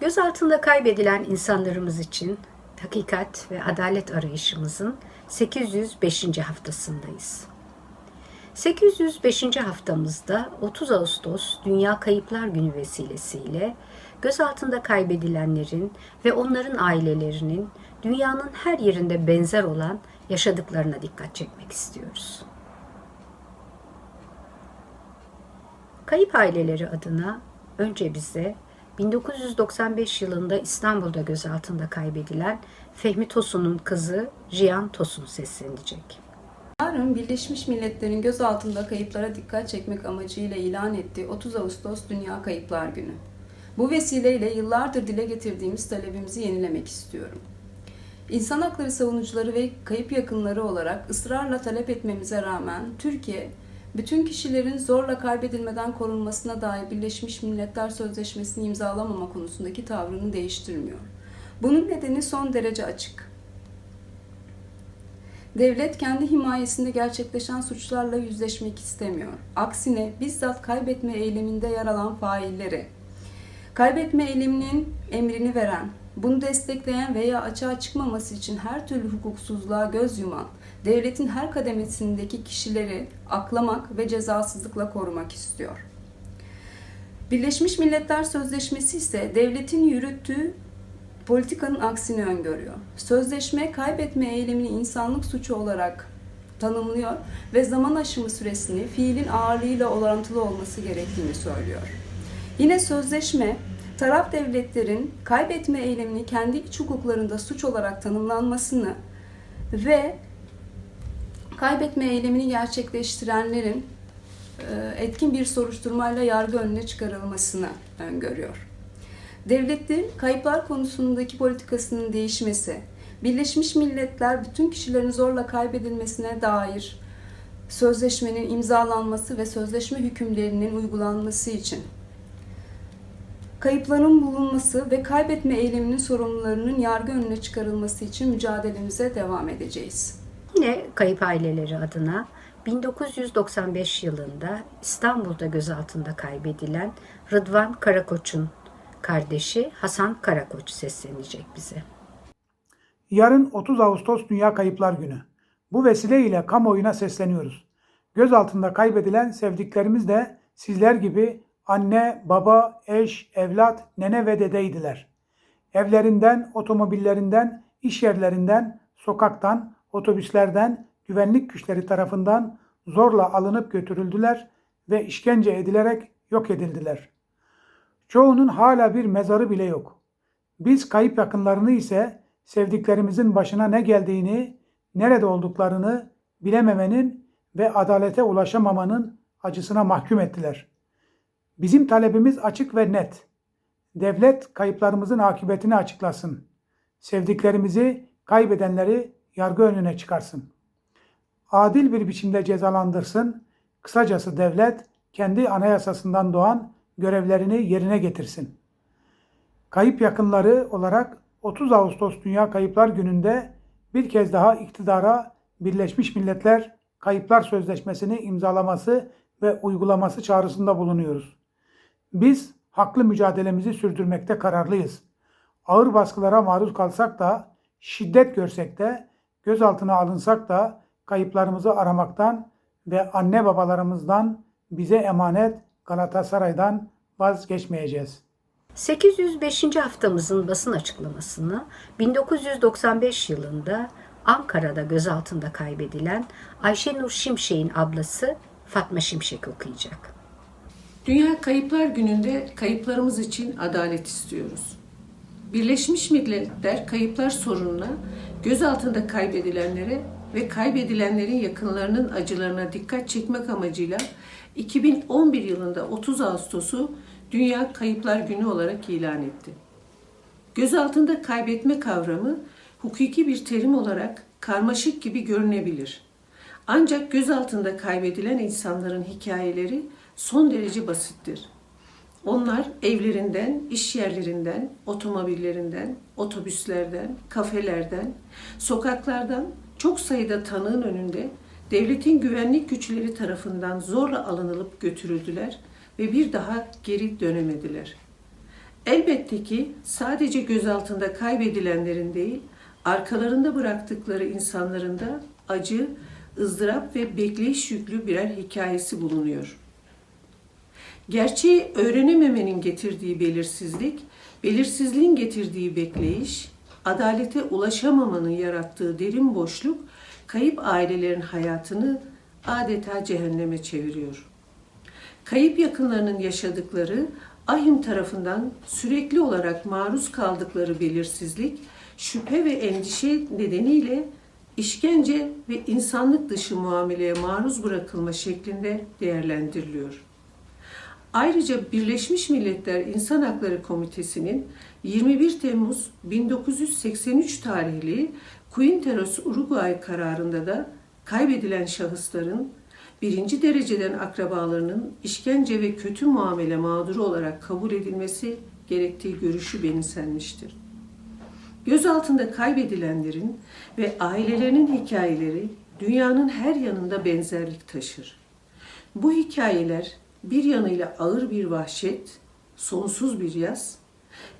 Gözaltında kaybedilen insanlarımız için hakikat ve adalet arayışımızın 805. haftasındayız. 805. haftamızda 30 Ağustos Dünya Kayıplar Günü vesilesiyle gözaltında kaybedilenlerin ve onların ailelerinin dünyanın her yerinde benzer olan yaşadıklarına dikkat çekmek istiyoruz. Kayıp aileleri adına önce bize 1995 yılında İstanbul'da gözaltında kaybedilen Fehmi Tosun'un kızı Jiyan Tosun seslenecek. Yarın Birleşmiş Milletler'in gözaltında kayıplara dikkat çekmek amacıyla ilan ettiği 30 Ağustos Dünya Kayıplar Günü. Bu vesileyle yıllardır dile getirdiğimiz talebimizi yenilemek istiyorum. İnsan hakları savunucuları ve kayıp yakınları olarak ısrarla talep etmemize rağmen Türkiye, bütün kişilerin zorla kaybedilmeden korunmasına dair Birleşmiş Milletler Sözleşmesi'ni imzalamama konusundaki tavrını değiştirmiyor. Bunun nedeni son derece açık. Devlet kendi himayesinde gerçekleşen suçlarla yüzleşmek istemiyor. Aksine bizzat kaybetme eyleminde yer alan failleri, kaybetme eyleminin emrini veren, bunu destekleyen veya açığa çıkmaması için her türlü hukuksuzluğa göz yuman, devletin her kademesindeki kişileri aklamak ve cezasızlıkla korumak istiyor. Birleşmiş Milletler Sözleşmesi ise devletin yürüttüğü politikanın aksini öngörüyor. Sözleşme kaybetme eylemini insanlık suçu olarak tanımlıyor ve zaman aşımı süresini fiilin ağırlığıyla orantılı olması gerektiğini söylüyor. Yine sözleşme taraf devletlerin kaybetme eylemini kendi iç hukuklarında suç olarak tanımlanmasını ve kaybetme eylemini gerçekleştirenlerin e, etkin bir soruşturmayla yargı önüne çıkarılmasını öngörüyor. Devletlerin kayıplar konusundaki politikasının değişmesi, Birleşmiş Milletler bütün kişilerin zorla kaybedilmesine dair sözleşmenin imzalanması ve sözleşme hükümlerinin uygulanması için kayıpların bulunması ve kaybetme eyleminin sorumlularının yargı önüne çıkarılması için mücadelemize devam edeceğiz. Yine kayıp aileleri adına 1995 yılında İstanbul'da gözaltında kaybedilen Rıdvan Karakoç'un kardeşi Hasan Karakoç seslenecek bize. Yarın 30 Ağustos Dünya Kayıplar Günü. Bu vesileyle kamuoyuna sesleniyoruz. Gözaltında kaybedilen sevdiklerimiz de sizler gibi anne, baba, eş, evlat, nene ve dedeydiler. Evlerinden, otomobillerinden, iş yerlerinden, sokaktan, otobüslerden, güvenlik güçleri tarafından zorla alınıp götürüldüler ve işkence edilerek yok edildiler. Çoğunun hala bir mezarı bile yok. Biz kayıp yakınlarını ise sevdiklerimizin başına ne geldiğini, nerede olduklarını bilememenin ve adalete ulaşamamanın acısına mahkum ettiler. Bizim talebimiz açık ve net. Devlet kayıplarımızın akıbetini açıklasın. Sevdiklerimizi kaybedenleri yargı önüne çıkarsın. Adil bir biçimde cezalandırsın. Kısacası devlet kendi anayasasından doğan görevlerini yerine getirsin. Kayıp yakınları olarak 30 Ağustos Dünya Kayıplar Günü'nde bir kez daha iktidara Birleşmiş Milletler Kayıplar Sözleşmesi'ni imzalaması ve uygulaması çağrısında bulunuyoruz. Biz haklı mücadelemizi sürdürmekte kararlıyız. Ağır baskılara maruz kalsak da, şiddet görsek de, gözaltına alınsak da kayıplarımızı aramaktan ve anne babalarımızdan bize emanet Galatasaray'dan vazgeçmeyeceğiz. 805. haftamızın basın açıklamasını 1995 yılında Ankara'da gözaltında kaybedilen Ayşenur Şimşek'in ablası Fatma Şimşek okuyacak. Dünya Kayıplar Günü'nde kayıplarımız için adalet istiyoruz. Birleşmiş Milletler kayıplar sorununa, gözaltında kaybedilenlere ve kaybedilenlerin yakınlarının acılarına dikkat çekmek amacıyla 2011 yılında 30 Ağustos'u Dünya Kayıplar Günü olarak ilan etti. Gözaltında kaybetme kavramı hukuki bir terim olarak karmaşık gibi görünebilir. Ancak gözaltında kaybedilen insanların hikayeleri son derece basittir. Onlar evlerinden, iş yerlerinden, otomobillerinden, otobüslerden, kafelerden, sokaklardan çok sayıda tanığın önünde devletin güvenlik güçleri tarafından zorla alınılıp götürüldüler ve bir daha geri dönemediler. Elbette ki sadece gözaltında kaybedilenlerin değil, arkalarında bıraktıkları insanların da acı, ızdırap ve bekleyiş yüklü birer hikayesi bulunuyor. Gerçeği öğrenememenin getirdiği belirsizlik, belirsizliğin getirdiği bekleyiş, adalete ulaşamamanın yarattığı derin boşluk, kayıp ailelerin hayatını adeta cehenneme çeviriyor. Kayıp yakınlarının yaşadıkları, ahim tarafından sürekli olarak maruz kaldıkları belirsizlik, şüphe ve endişe nedeniyle işkence ve insanlık dışı muameleye maruz bırakılma şeklinde değerlendiriliyor. Ayrıca Birleşmiş Milletler İnsan Hakları Komitesi'nin 21 Temmuz 1983 tarihli Quinteros Uruguay kararında da kaybedilen şahısların birinci dereceden akrabalarının işkence ve kötü muamele mağduru olarak kabul edilmesi gerektiği görüşü benimsenmiştir. Gözaltında kaybedilenlerin ve ailelerinin hikayeleri dünyanın her yanında benzerlik taşır. Bu hikayeler bir yanıyla ağır bir vahşet, sonsuz bir yaz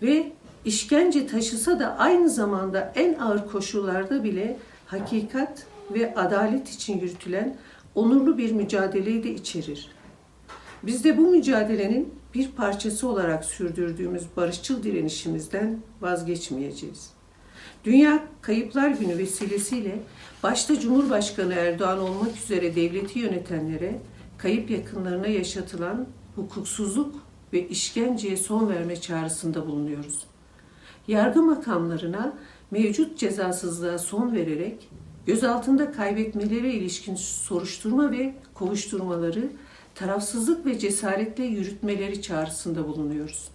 ve işkence taşısa da aynı zamanda en ağır koşullarda bile hakikat ve adalet için yürütülen onurlu bir mücadeleyi de içerir. Biz de bu mücadelenin bir parçası olarak sürdürdüğümüz barışçıl direnişimizden vazgeçmeyeceğiz. Dünya Kayıplar Günü vesilesiyle başta Cumhurbaşkanı Erdoğan olmak üzere devleti yönetenlere kayıp yakınlarına yaşatılan hukuksuzluk ve işkenceye son verme çağrısında bulunuyoruz. Yargı makamlarına mevcut cezasızlığa son vererek gözaltında kaybetmelere ilişkin soruşturma ve kovuşturmaları tarafsızlık ve cesaretle yürütmeleri çağrısında bulunuyoruz.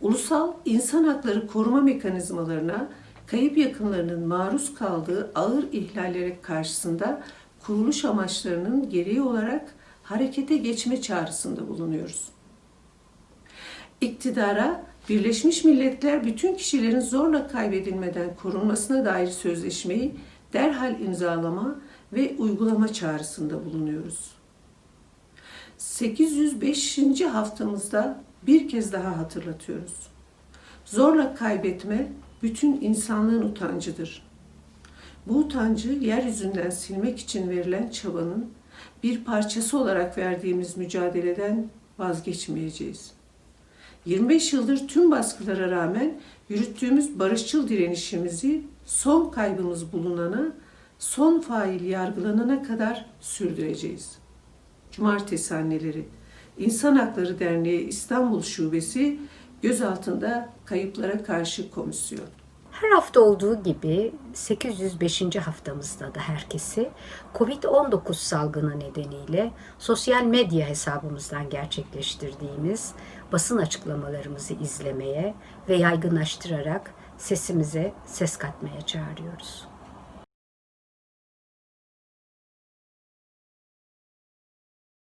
Ulusal insan hakları koruma mekanizmalarına kayıp yakınlarının maruz kaldığı ağır ihlallere karşısında kuruluş amaçlarının gereği olarak harekete geçme çağrısında bulunuyoruz. İktidara Birleşmiş Milletler bütün kişilerin zorla kaybedilmeden korunmasına dair sözleşmeyi derhal imzalama ve uygulama çağrısında bulunuyoruz. 805. haftamızda bir kez daha hatırlatıyoruz. Zorla kaybetme bütün insanlığın utancıdır. Bu utancı yeryüzünden silmek için verilen çabanın bir parçası olarak verdiğimiz mücadeleden vazgeçmeyeceğiz. 25 yıldır tüm baskılara rağmen yürüttüğümüz barışçıl direnişimizi son kaybımız bulunana, son fail yargılanana kadar sürdüreceğiz. Cumartesi Anneleri İnsan Hakları Derneği İstanbul Şubesi gözaltında kayıplara karşı komisyon. Her hafta olduğu gibi 805. haftamızda da herkesi Covid-19 salgını nedeniyle sosyal medya hesabımızdan gerçekleştirdiğimiz basın açıklamalarımızı izlemeye ve yaygınlaştırarak sesimize ses katmaya çağırıyoruz.